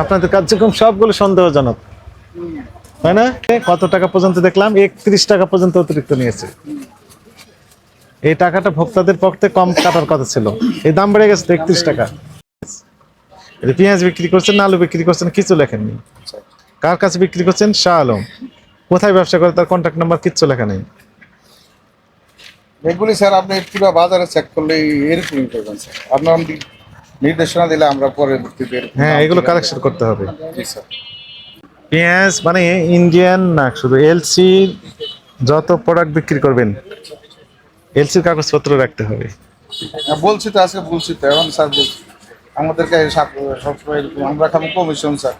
আপনাদের কার্যক্রম সবগুলো সন্দেহজনক। তাই না? কত টাকা পর্যন্ত দেখলাম? একত্রিশ টাকা পর্যন্ত অতিরিক্ত নিয়েছে। এই টাকাটা ভোক্তাদের পক্ষে কম কাটার কথা ছিল। এই দাম বেড়ে গেছে একত্রিশ টাকা। পেঁয়াজ বিক্রি করছেন, আলু বিক্রি করছেন, কিছু লেখেননি। কার কাছে বিক্রি করছেন? শাহ আলম। কোথায় ব্যবসা করে তার কন্ট্যাক্ট নাম্বার কিচ্ছু লেখা নেই। এগুলি স্যার, আপনি পুরো বাজারে চেক করলে এরকমই করবেন স্যার। আপনার নির্দেশনা দিলে আমরা পরবর্তীতে হ্যাঁ এগুলো কালেকশন করতে হবে। জি স্যার। পেঁয়াজ মানে ইন্ডিয়ান না শুধু এলসি যত প্রোডাক্ট বিক্রি করবেন এলসির কাগজপত্র রাখতে হবে। হ্যাঁ, বলছি তো আজকে বলছি তো এখন স্যার বলছি। আমাদেরকে সবসময় এরকম আমরা খাব কমিশন স্যার।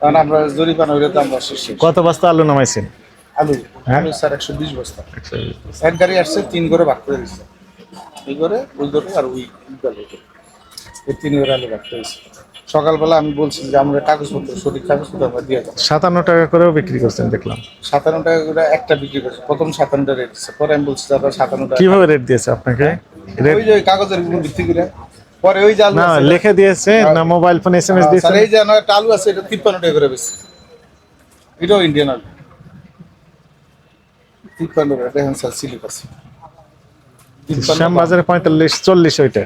কারণ আমরা জরিমানা হইলে তো আমরা শেষ। কত বস্তা আলু নামাইছেন? আলু হ্যাঁ? আলু স্যার একশো বিশ বস্তা। এক গাড়ি আসছে তিন করে ভাগ করে দিচ্ছে এই করে ওই আর ওই। এই তিন ভাগ করে দিচ্ছে সকালবেলা আমি বলছি যে আমরা কাগজপত্র সঠিক কাগজপত্র আমরা দিয়ে দেবো। সাতান্ন টাকা করেও বিক্রি করছেন দেখলাম। সাতান্ন টাকা করে একটা বিক্রি করছে। প্রথম সাতান্ন রেট দিচ্ছে পরে আমি বলছি দাদা সাতান্ন টাকা কীভাবে রেট দিয়েছে আপনাকে? ওই যে কাগজের উপর ভিত্তি করে। পরে ওই আলু না লিখে দিয়েছে না mobile phone S M S sir দিয়েছে এই যে নয় আলু আছে এটা তিপ্পান্ন টাকা করে বেশি এটাও ইন্ডিয়ান আলু। তিপ্পান্ন টাকা দেখেন স্যার সিলিপ আছে। তিপ্পান্ন শ্যামবাজারে পঁয়তাল্লিশ চল্লিশ ওইটা।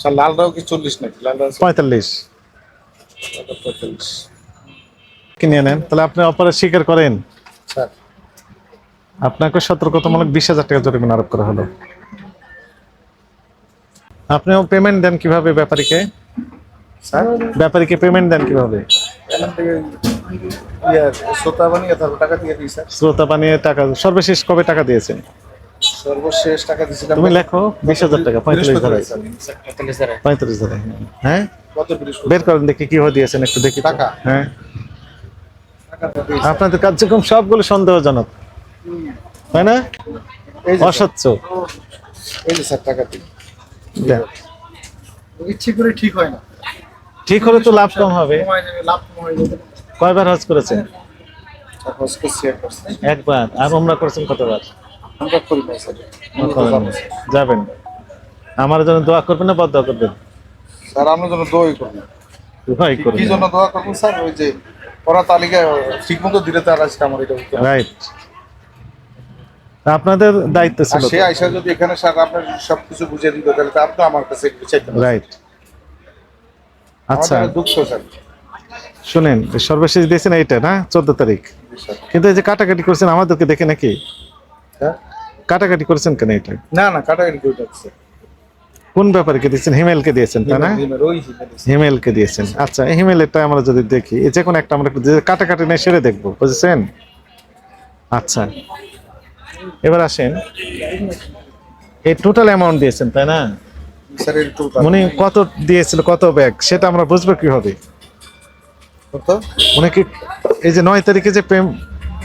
স্যার লালটাও কি চল্লিশ নাকি? লালটা পঁয়তাল্লিশ। পঁয়তাল্লিশ। কিনে নেন। তাহলে আপনি অপরাধ স্বীকার করেন। স্যার। আপনাকে সতর্কতামূলক বিশ হাজার টাকা জরিমানা আরোপ করা হলো। আপনিও পেমেন্ট দেন কীভাবে ব্যাপারীকে? স্যার? ব্যাপারীকে পেমেন্ট দেন কীভাবে? ইয়ে সোতা বানিয়ে টাকা দিয়ে দিই স্যার। শ্রোতা বানিয়ে টাকা সর্বশেষ কবে টাকা দিয়েছেন? সর্বশেষ টাকা দিয়েছিলাম তুমি লেখো বিশ হাজার টাকা পঁয়তাল্লিশ ধরে বৃহস্পতিবার, স্যার। পঁয়তাল্লিশ ধরে হ্যাঁ? কত বের করেন দেখি কীভাবে দিয়েছেন একটু দেখি টাকা? হ্যাঁ। আপনাদের কার্যক্রম সবগুলো সন্দেহজনক। তাই না? এই যে স্যার, এই যে স্যার টাকা দেন। ইচ্ছে করে ঠিক হয় না। ঠিক হলে তো লাভ কম হবে। কয়বার হজ করেছেন? হজ করছি একবার, একবার। আর ওমরা করেছেন কতবার? যাবেন। আমার জন্য দোয়া করবেন না বদ দোয়া করবেন? স্যার আমরা জন্য দোয়াই করব উভয় কি জন্য দোয়া করব স্যার? ওই যে পড়া তালিকা ঠিক মতো দিলে তার আজকে আমার এটা রাইট আপনাদের দায়িত্ব ছিল সে আইসা যদি এখানে স্যার আপনার সবকিছু বুঝিয়ে দিত তাহলে তো আপনি আমার কাছে চাইতেন রাইট আচ্ছা। দুঃখ স্যার। শুনেন সর্বশেষ দিয়েছেন এইটা না? চোদ্দ তারিখ। কিন্তু এই যে কাটাকাটি করছেন আমাদেরকে দেখে নাকি? হ্যাঁ? কাটাকাটি করেছেন কেন এটা? না না কাটাকাটি করে যাচ্ছে। কোন ব্যাপারকে দিয়েছেন? হিমেলকে দিয়েছেন তাই না? হিমেলকে দিয়েছেন। আচ্ছা হিমেলেরটা আমরা যদি দেখি এই যে কোনো একটা আমরা একটু কাটাকাটি নেই সেরে দেখব বুঝেছেন? আচ্ছা এবার আসেন। এই টোটাল অ্যামাউন্ট দিয়েছেন তাই না? উনি কত দিয়েছিল কত ব্যাগ সেটা আমরা বুঝব কীভাবে? উনি কি এই যে নয় তারিখে যে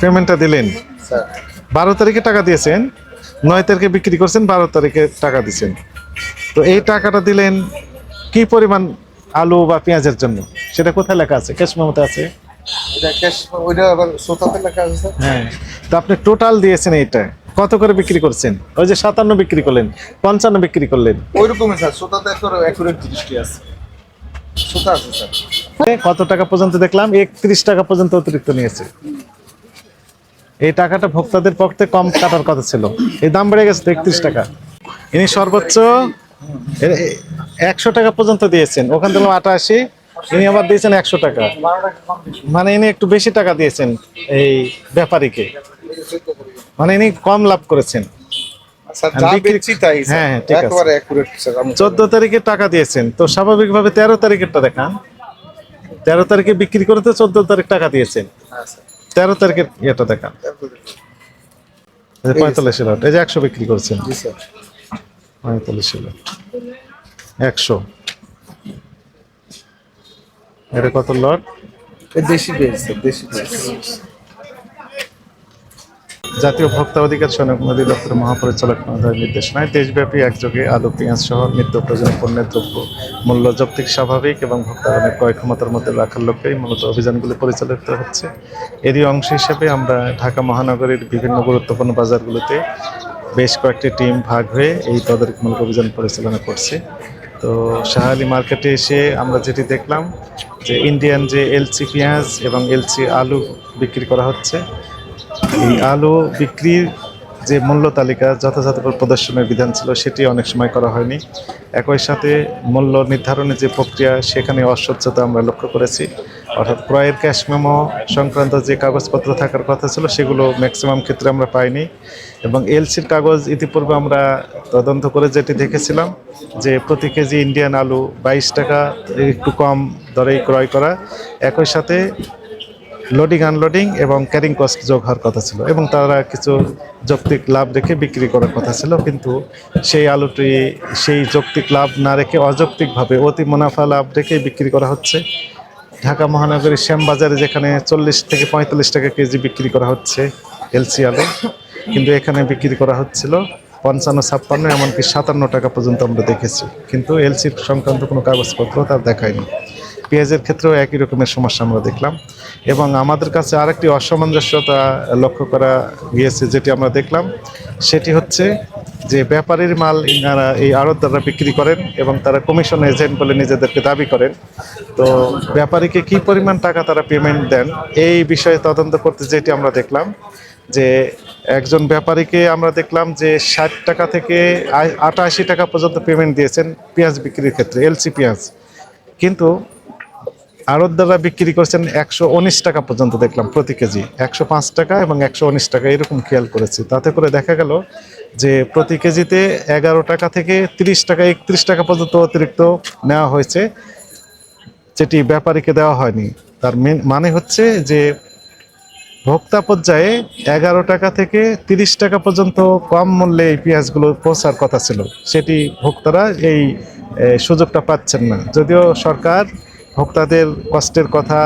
পেমেন্টটা দিলেন বারো তারিখে টাকা দিয়েছেন? নয় তারিখে বিক্রি করছেন বারো তারিখে টাকা দিয়েছেন তো এই টাকাটা দিলেন কি পরিমাণ আলু বা পেঁয়াজের জন্য? সেটা কোথায় লেখা আছে? ক্যাশ মেমোতে আছে? হ্যাঁ। তো আপনি টোটাল দিয়েছেন এইটা। কত করে বিক্রি করছেন? ওই যে সাতান্ন বিক্রি করলেন পঞ্চান্ন বিক্রি করলেন। ওই রকমই স্যার সোতাতে অ্যাকুরেট জিনিসটি আছে। কত টাকা পর্যন্ত দেখলাম? একত্রিশ টাকা পর্যন্ত অতিরিক্ত নিয়েছে। এই টাকাটা ভোক্তাদের পক্ষে কম কাটার কথা ছিল। এই দাম বেড়ে গেছে একত্রিশ টাকা। ইনি সর্বোচ্চ একশো টাকা পর্যন্ত দিয়েছেন। ওখান থেকে আটাশি ইনি আবার দিয়েছেন একশো টাকা। মানে ইনি একটু বেশি টাকা দিয়েছেন এই ব্যাপারীকে। মানে ইনি কম লাভ করেছেন। স্যার। হ্যাঁ, হ্যাঁ, চোদ্দ তারিখে টাকা দিয়েছেন। তো স্বাভাবিকভাবে তেরো তারিখেরটা দেখান। তেরো তারিখে বিক্রি করে তো চোদ্দ তারিখ টাকা দিয়েছেন। হ্যাঁ। তেরো তারিখের ইয়েটা দেখান। পঁয়তাল্লিশ লট এই যে একশো বিক্রি করছেন। স্যার। পঁয়তাল্লিশ লট একশো। এটা কত লট? দেশি দেশি বেশ জাতীয় ভোক্তা অধিকার সনক অধিদপ্তরের মহাপরিচালক মহোদয়ের নির্দেশনায় দেশব্যাপী একযোগে আলু, পেঁয়াজ সহ নিত্য প্রয়োজনীয় পণ্যের দ্রব্য, মূল্য যৌক্তিক, স্বাভাবিক এবং ভোক্তাগণের ক্রয় ক্ষমতার মধ্যে রাখার লক্ষ্যেই মূলত অভিযানগুলি পরিচালিত হচ্ছে। এরই অংশ হিসেবে আমরা ঢাকা মহানগরীর বিভিন্ন গুরুত্বপূর্ণ বাজারগুলোতে বেশ কয়েকটি টিম ভাগ হয়ে এই তদারকিমূলক অভিযান পরিচালনা করছে। তো শাহালি মার্কেটে এসে আমরা যেটি দেখলাম যে ইন্ডিয়ান যে এলসি পেঁয়াজ এবং এলসি আলু বিক্রি করা হচ্ছে এই আলু বিক্রির যে মূল্য তালিকা যথাযথভাবে প্রদর্শনের বিধান ছিল, সেটি অনেক সময় করা হয়নি। একই সাথে মূল্য নির্ধারণের যে প্রক্রিয়া, সেখানে অস্বচ্ছতা আমরা লক্ষ্য করেছি। অর্থাৎ ক্রয়ের ক্যাশ মেমো সংক্রান্ত যে কাগজপত্র থাকার কথা ছিল, সেগুলো ম্যাক্সিমাম ক্ষেত্রে আমরা পাইনি। এবং এলসির কাগজ ইতিপূর্বে আমরা তদন্ত করে যেটি দেখেছিলাম, যে প্রতি কেজি ইন্ডিয়ান আলু বাইশ টাকা, একটু কম দরেই ক্রয় করা। একই সাথে লোডিং আনলোডিং এবং ক্যারিং কস্ট যোগ হওয়ার কথা ছিল এবং তারা কিছু যৌক্তিক লাভ রেখে বিক্রি করার কথা ছিল, কিন্তু সেই আলুটি, সেই যৌক্তিক লাভ না রেখে অযৌক্তিকভাবে অতি মুনাফা লাভ রেখে বিক্রি করা হচ্ছে। ঢাকা মহানগরীর শ্যামবাজারে যেখানে চল্লিশ থেকে পঁয়তাল্লিশ টাকা কেজি বিক্রি করা হচ্ছে এলসি আলু, কিন্তু এখানে বিক্রি করা হচ্ছিল পঞ্চান্ন, ছাপ্পান্ন, এমনকি সাতান্ন টাকা পর্যন্ত আমরা দেখেছি। কিন্তু এলসির সংক্রান্ত কোনো কাগজপত্র তার দেখায়নি। পেঁয়াজের ক্ষেত্রেও একই রকমের সমস্যা আমরা দেখলাম। এবং আমাদের কাছে আরেকটি অসামঞ্জস্যতা লক্ষ্য করা গিয়েছে, যেটি আমরা দেখলাম। সেটি হচ্ছে যে ব্যাপারীর মাল ইনারা এই আড়তদাররা বিক্রি করেন এবং তারা কমিশন এজেন্ট বলে নিজেদেরকে দাবি করেন। তো ব্যাপারীকে কি পরিমাণ টাকা তারা পেমেন্ট দেন, এই বিষয়ে তদন্ত করতে যেটি আমরা দেখলাম যে একজন ব্যাপারীকে আমরা দেখলাম যে ষাট টাকা থেকে আটাশি টাকা পর্যন্ত পেমেন্ট দিয়েছেন পেঁয়াজ বিক্রির ক্ষেত্রে, এলসি পেঁয়াজ। কিন্তু আড়তদাররা বিক্রি করছেন একশো উনিশ টাকা পর্যন্ত দেখলাম প্রতি কেজি। একশো পাঁচ টাকা এবং একশো উনিশ টাকা এরকম খেয়াল করেছি। তাতে করে দেখা গেল যে প্রতি কেজিতে এগারো টাকা থেকে তিরিশ টাকা, একত্রিশ টাকা পর্যন্ত অতিরিক্ত নেওয়া হয়েছে, যেটি ব্যাপারীকে দেওয়া হয়নি। তার মানে হচ্ছে যে ভোক্তা পর্যায়ে এগারো টাকা থেকে তিরিশ টাকা পর্যন্ত কম মূল্যে এই পেঁয়াজগুলো পৌঁছার কথা ছিল। সেটি ভোক্তারা এই সুযোগটা পাচ্ছেন না। যদিও সরকার ভোক্তাদের কষ্টের কথা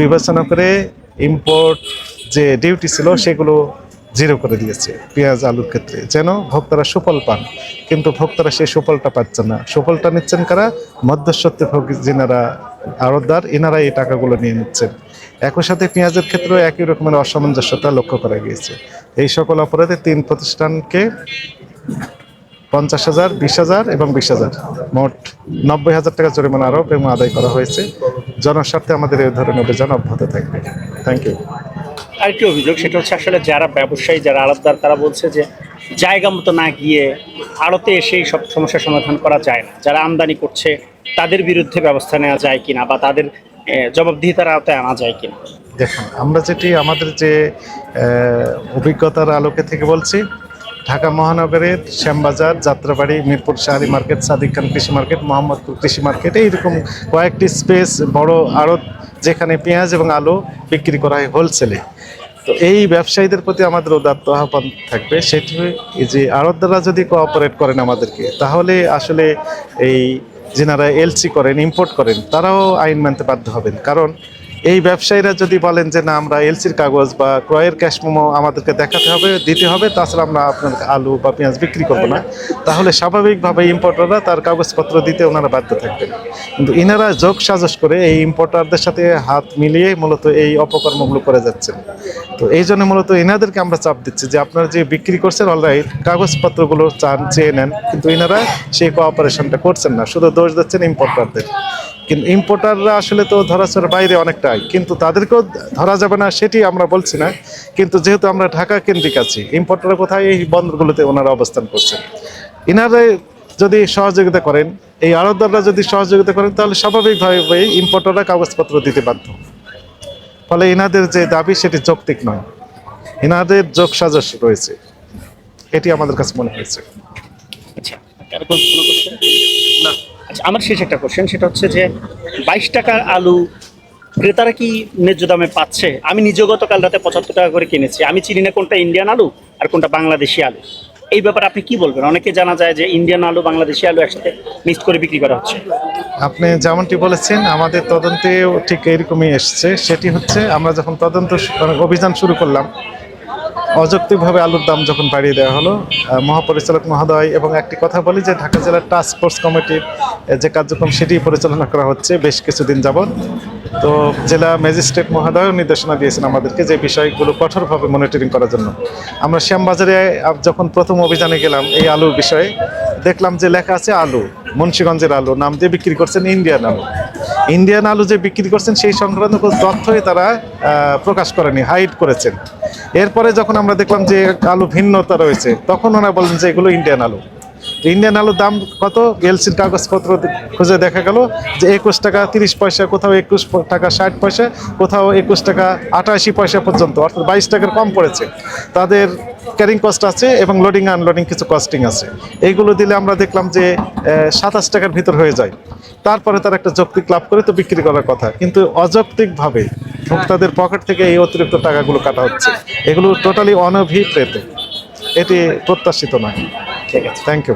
বিবেচনা করে ইম্পোর্ট যে ডিউটি ছিল সেগুলো জিরো করে দিয়েছে পেঁয়াজ, আলুর ক্ষেত্রে। যেন ভোক্তারা সুফল পান, কিন্তু ভোক্তারা সেই সুফলটা পাচ্ছেন না। সুফলটা নিচ্ছেন কারা? মধ্যস্বত্ব ভোগী যেনারা আড়তদার এনারা এই টাকাগুলো নিয়ে নিচ্ছেন। একই সাথে পেঁয়াজের ক্ষেত্রেও একই রকমের অসামঞ্জস্যতা লক্ষ্য করা গিয়েছে। এই সকল অপরাধে তিন প্রতিষ্ঠানকে পঞ্চাশ হাজার বিশ হাজার এবং বিশ হাজার। মোট নব্বই হাজার টাকা জরিমানা আরোপ এবং আদায় করা হয়েছে। জনস্বার্থে আমাদের এই ধরনের অভিযান অব্যাহত থাকবে। থ্যাংক ইউ আরেকটি অভিযোগ সেটা হচ্ছে আসলে যারা ব্যবসায়ী যারা আড়তদার তারা বলছে যে জায়গা মতো না গিয়ে আড়তে এসেই সব সমস্যার সমাধান করা যায় না। যারা আমদানি করছে তাদের বিরুদ্ধে ব্যবস্থা নেওয়া যায় কিনা বা তাদের জবাবদিহিতার আওতায় আনা যায় কিনা? দেখুন আমরা যেটি আমাদের যে অভিজ্ঞতার আলোকে থেকে বলছি ঢাকা মহানগরের শ্যামবাজার, যাত্রাবাড়ি, মিরপুর শাহরি মার্কেট, সাদিক খান কৃষি মার্কেট, মোহাম্মদপুর কৃষি মার্কেট, এইরকম কয়েকটি স্পেস বড় আড়ত যেখানে পেঁয়াজ এবং আলু বিক্রি করা হয় হোলসেলে তো এই ব্যবসায়ীদের প্রতি আমাদের উদাত্ত আহ্বান থাকবে, সেটি যে আড়তদাররা যদি কোঅপারেট করেন আমাদেরকে, তাহলে আসলে এই যেনারা এলসি করেন ইম্পোর্ট করেন, তারাও আইন মানতে বাধ্য হবেন। কারণ এই ব্যবসায়ীরা যদি বলেন যে না, আমরা এলসির কাগজ বা ক্রয়ের ক্যাশ মোমো আমাদেরকে দেখাতে হবে, দিতে হবে, তাছাড়া আমরা আপনার আলু বা পেঁয়াজ বিক্রি করব না। তাহলে স্বাভাবিকভাবে ইম্পোর্টাররা তার কাগজপত্র দিতে ওনারা বাধ্য থাকবেন। কিন্তু ইনারা যোগ সাজস করে এই ইম্পোর্টারদের সাথে হাত মিলিয়ে মূলত এই অপকর্মগুলো করে যাচ্ছেন। তো এই জন্য মূলত এনাদেরকে আমরা চাপ দিচ্ছি যে আপনারা যে বিক্রি করছেন অলরাইট কাগজপত্রগুলো চান, চেয়ে নেন, কিন্তু এনারা সেই কোঅপারেশনটা করছেন না, শুধু দোষ দিচ্ছেন ইম্পোর্টারদের কিন্তু ইম্পোর্টাররা আসলে তো ধরাছোঁয়ার বাইরে অনেকটাই। কিন্তু তাদেরকেও ধরা যাবে না, সেটি আমরা বলছি না। কিন্তু যেহেতু আমরা ঢাকা কেন্দ্রিক আছি ইম্পোর্টাররা কোথায় এই বন্দরগুলোতে ওনারা অবস্থান করছেন? ইনারা যদি সহযোগিতা করেন, এই আড়তদাররা যদি সহযোগিতা করেন, তাহলে স্বাভাবিকভাবে ইম্পোর্টাররা কাগজপত্র দিতে বাধ্য। ফলে এনাদের যে দাবি, সেটি যৌক্তিক নয়। এনাদের যোগ সাজস রয়েছে। এটি আমাদের কাছে মনে হয়েছে। আচ্ছা। আচ্ছা আমার শেষ একটা কোশ্চেন সেটা হচ্ছে যে বাইশ টাকার আলু ক্রেতারা কি ন্যায্য দামে পাচ্ছে? আমি নিজে গতকাল রাতে পঁচাত্তর টাকা করে কিনেছি। আমি চিনি না কোনটা ইন্ডিয়ান আলু আর কোনটা বাংলাদেশি আলু। এই ব্যাপারে আপনি কি বলবেন? অনেকে জানা যায় যে ইন্ডিয়ান আলু, বাংলাদেশি আলু একসাথে মিক্স করে বিক্রি করা হচ্ছে। আপনি যেমনটি বলেছেন, আমাদের তদন্তেও ঠিক এরকমই এসছে। সেটি হচ্ছে আমরা যখন তদন্ত মানে অভিযান শুরু করলাম অযৌক্তিকভাবে আলুর দাম যখন বাড়িয়ে দেওয়া হলো মহাপরিচালক মহোদয়, এবং একটি কথা বলি যে ঢাকা জেলার টাস্ক ফোর্স কমিটির যে কার্যক্রম সেটি পরিচালনা করা হচ্ছে বেশ কিছুদিন যাবৎ। তো জেলা ম্যাজিস্ট্রেট মহোদয়ও নির্দেশনা দিয়েছেন আমাদেরকে যে বিষয়গুলো কঠোরভাবে মনিটরিং করার জন্য। আমরা শ্যামবাজারে যখন প্রথম অভিযানে গেলাম, এই আলুর বিষয়ে দেখলাম যে লেখা আছে আলু, মুন্সীগঞ্জের আলু, নাম দিয়ে বিক্রি করছেন ইন্ডিয়ান আলু। ইন্ডিয়ান আলু যে বিক্রি করছেন, সেই সংক্রান্ত তথ্যই তারা প্রকাশ করেনি, হাইড করেছেন। এরপরে যখন আমরা দেখলাম যে আলু ভিন্নতা রয়েছে, তখন ওনারা বলেন যে এগুলো ইন্ডিয়ান আলু। ইন্ডিয়ান আলুর দাম কত? এলসির কাগজপত্র খুঁজে দেখা গেল যে একুশ টাকা তিরিশ পয়সা, কোথাও একুশ টাকা ষাট পয়সা, কোথাও একুশ টাকা আটাশি পয়সা পর্যন্ত, অর্থাৎ বাইশ টাকার কম পড়েছে। তাদের ক্যারিং কস্ট আছে এবং লোডিং আনলোডিং কিছু কস্টিং আছে। এইগুলো দিলে আমরা দেখলাম যে সাতাশ টাকার ভিতর হয়ে যায়। তারপরে তার একটা যৌক্তিক লাভ করে তো বিক্রি করার কথা। কিন্তু অযৌক্তিকভাবে ভোক্তাদের পকেট থেকে এই অতিরিক্ত টাকাগুলো কাটা হচ্ছে। এগুলো টোটালি অনভিপ্রেত। এটি প্রত্যাশিত নয়। ঠিক আছে থ্যাংক ইউ